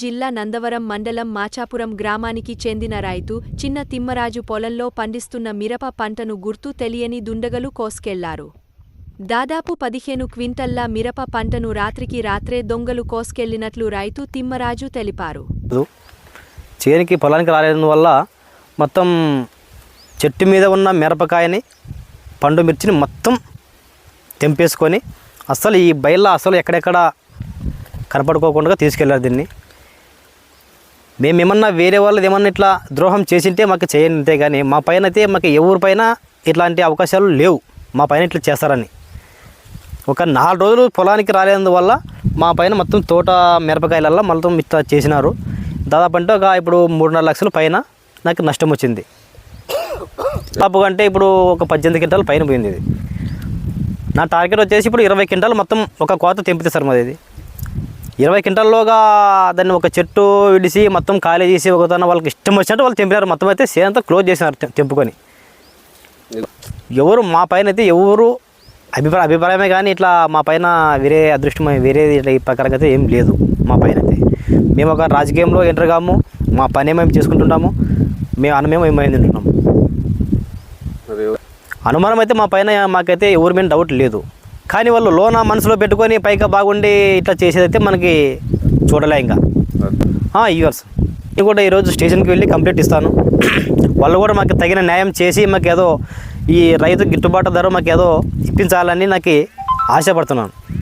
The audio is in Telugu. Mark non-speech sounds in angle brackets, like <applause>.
జిల్లా నందవరం మండలం మాచాపురం గ్రామానికి చెందిన రైతు చిన్న తిమ్మరాజు పొలంలో పండిస్తున్న మిరప పంటను గుర్తు తెలియని దుండగలు కోసుకెళ్ళారు. దాదాపు పదిహేను క్వింటల్లా మిరప పంటను రాత్రికి రాత్రే దొంగలు కోసుకెళ్ళినట్లు రైతు తిమ్మరాజు తెలిపారు. చేనికి పొలానికి రాలేనందువల్ల మొత్తం చెట్టు మీద ఉన్న మిరపకాయని పండు మిర్చిని మొత్తం తెంపేసుకొని అసలు ఈ బయల్లో అసలు ఎక్కడెక్కడ కనపడుకోకుండా తీసుకెళ్ళారు దీన్ని. మేము ఏమన్నా వేరే వాళ్ళది ఏమన్నా ఇట్లా ద్రోహం చేసింటే మాకు చేయండి అంతే కానీ మా పైన అయితే మాకు ఎవరి పైన ఇట్లాంటి అవకాశాలు లేవు. మా పైన ఇట్లా చేస్తారని. ఒక నాలుగు రోజులు పొలానికి రాలేనందువల్ల మా పైన మొత్తం తోట మిరపకాయలల్లో మొత్తం ఇట్లా చేసినారు. దాదాపు అంటే ఒక ఇప్పుడు మూడున్నర లక్షల పైన నాకు నష్టం వచ్చింది. తప్పు అంటే ఇప్పుడు ఒక పద్దెనిమిది క్వింటాలు పైన పోయింది ఇది. నా టార్గెట్ వచ్చేసి ఇప్పుడు ఇరవై క్వింటాలు మొత్తం ఒక కోత తెంపితే సార్ మాది ఇది. ఇరవై క్వింటాల్లోగా దాన్ని ఒక చెట్టు విడిసి మొత్తం ఖాళీ చేసి ఒక తన వాళ్ళకి ఇష్టం వచ్చినట్టు వాళ్ళు తెంపినారు. మొత్తం అయితే సేనంతా క్లోజ్ చేసినారు తెంపుకొని. ఎవరు మా పైన అయితే ఎవరు అభిప్రాయ అభిప్రాయమే కానీ ఇట్లా మా పైన వేరే అదృష్టం వేరే ఇట్లా ఈ ప్రకారంగా అయితే ఏం లేదు మా పైన అయితే. మేము ఒక రాజకీయంలో ఎంటర్ కాము మా పని మేము చేసుకుంటుంటాము మేము అన్న మేము ఏమైంది తింటున్నాము. అనుమానం అయితే మా పైన మాకైతే ఎవరి మీద డౌట్ లేదు. కానీ వాళ్ళు లోన మనసులో పెట్టుకొని పైగా బాగుండి ఇట్లా చేసేదైతే మనకి చూడలే ఇంకా. ఇయర్స్ నేను కూడా ఈరోజు స్టేషన్కి వెళ్ళి కంప్లీట్ ఇస్తాను. <coughs> వాళ్ళు కూడా మాకు తగిన న్యాయం చేసి మాకు ఏదో ఈ రైతు గిట్టుబాటు ధర మాకు ఏదో ఇప్పించాలని నాకు ఆశపడుతున్నాను.